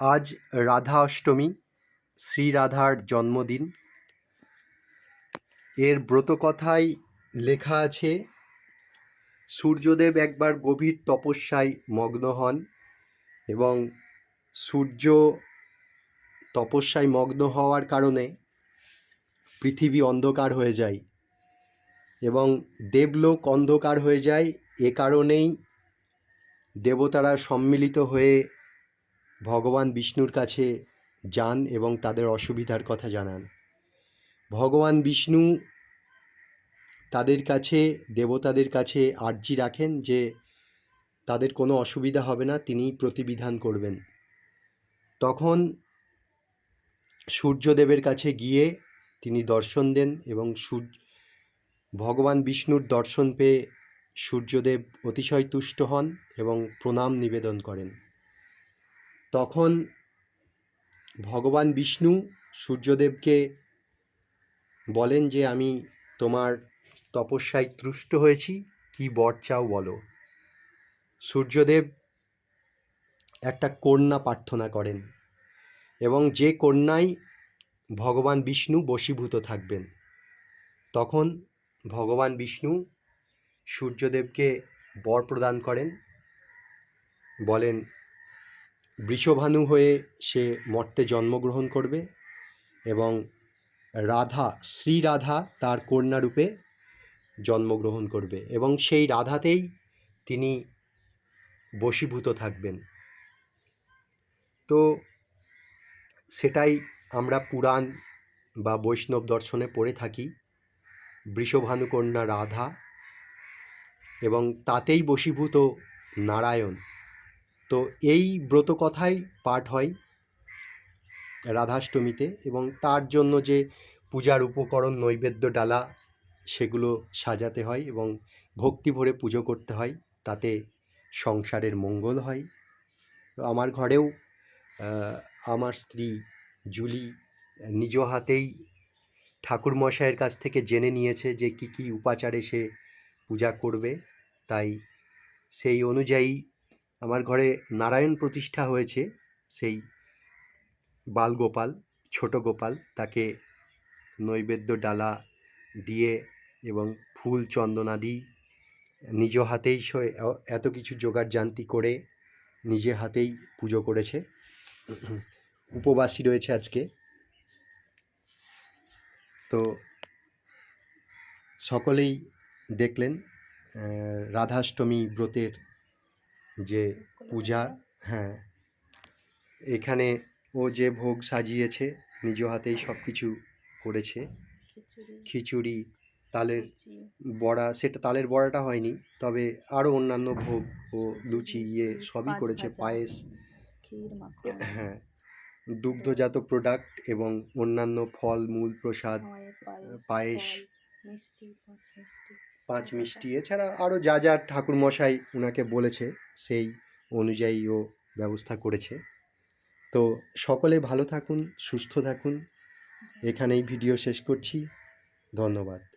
আজ রাধা অষ্টমী, শ্রী রাধার জন্মদিন। এর ব্রতকথায় লেখা আছে, সূর্যদেব একবার গভীর তপস্যায় মগ্ন হন এবং সূর্য তপস্যায় মগ্ন হওয়ার কারণে পৃথিবী অন্ধকার হয়ে যায় এবং দেবলোক অন্ধকার হয়ে যায়। এ কারণেই দেবতারা সম্মিলিত হয়ে ভগবান বিষ্ণুর কাছে যান এবং তাদের অসুবিধার কথা জানান। ভগবান বিষ্ণু তাদের কাছে, দেবতাদের কাছে আর্জি রাখেন যে তাদের কোনো অসুবিধা হবে না তিনি প্রতিবিধান করবেন। তখন সূর্যদেবের কাছে গিয়ে তিনি দর্শন দেন এবং সূর্য, ভগবান বিষ্ণুর দর্শন পেয়ে সূর্যদেব অতিশয় তুষ্ট হন এবং প্রণাম নিবেদন করেন। তখন ভগবান বিষ্ণু সূর্যদেবকে বলেন যে, আমি তোমার তপস্যায় তুষ্ট হয়েছি। কি বর চাও বলো? সূর্যদেব একটা কন্যা প্রার্থনা করেন এবং যে কন্যাই ভগবান বিষ্ণু বশীভূত থাকবেন, তখন ভগবান বিষ্ণু সূর্যদেবকে বর প্রদান করেন, বলেন বৃষভানু হয়ে সে মর্তে জন্মগ্রহণ করবে এবং রাধা, শ্রী রাধা তার কন্যারূপে জন্মগ্রহণ করবে এবং সেই রাধাতেই তিনি বশীভূত থাকবেন। তো সেটাই আমরা পুরাণ বা বৈষ্ণব দর্শনে পড়ে থাকি। বৃষভানুকন্যা রাধা এবং তাতেই বশীভূত নারায়ণ। তো এই ব্রতকথাই পাঠ হয় রাধাষ্টমীতে এবং তার জন্য যে পূজার উপকরণ, নৈবেদ্য ডালা, সেগুলো সাজাতে হয় এবং ভক্তি ভরে পুজো করতে হয়, তাতে সংসারের মঙ্গল হয়। আমার ঘরেও আমার স্ত্রী জুলি নিজ হাতেই ঠাকুরমশাইয়ের কাছ থেকে জেনে নিয়েছে যে কী কী উপাচারে সে পূজা করবে। তাই সেই অনুযায়ী আমার ঘরে নারায়ণ প্রতিষ্ঠা হয়েছে, সেই বালগোপাল, ছোট গোপাল, তাকে নৈবেদ্য ডালা দিয়ে এবং ফুল চন্দনাদি নিজ হাতেই এত কিছু জোগাড় জান্তি করে নিজে হাতেই পুজো করেছে। উপবাসী রয়েছে আজকে। তো সকলেই দেখলেন রাধাষ্টমী ব্রতের যে পূজা হ্যাঁ। এখানে ও যে ভোগ সাজিয়েছে নিজ হাতেই সব কিছু করেছে। খিচুড়ি। তালের বড়া সেটা তালের বড়াটা হয়নি তবে আরও অন্যান্য ভোগ ও লুচি ইয়ে সবই করেছে পায়েস। হ্যাঁ দুগ্ধজাত প্রোডাক্ট এবং অন্যান্য ফল মূল প্রসাদ পায়েস পাঁচ মিষ্টি। এছাড়া আরও যা যা ঠাকুর মশাই ওনাকে বলেছে সেই অনুযায়ী ও ব্যবস্থা করেছে। তো সকলে ভালো থাকুন সুস্থ থাকুন। এখানেই ভিডিও শেষ করছি। ধন্যবাদ।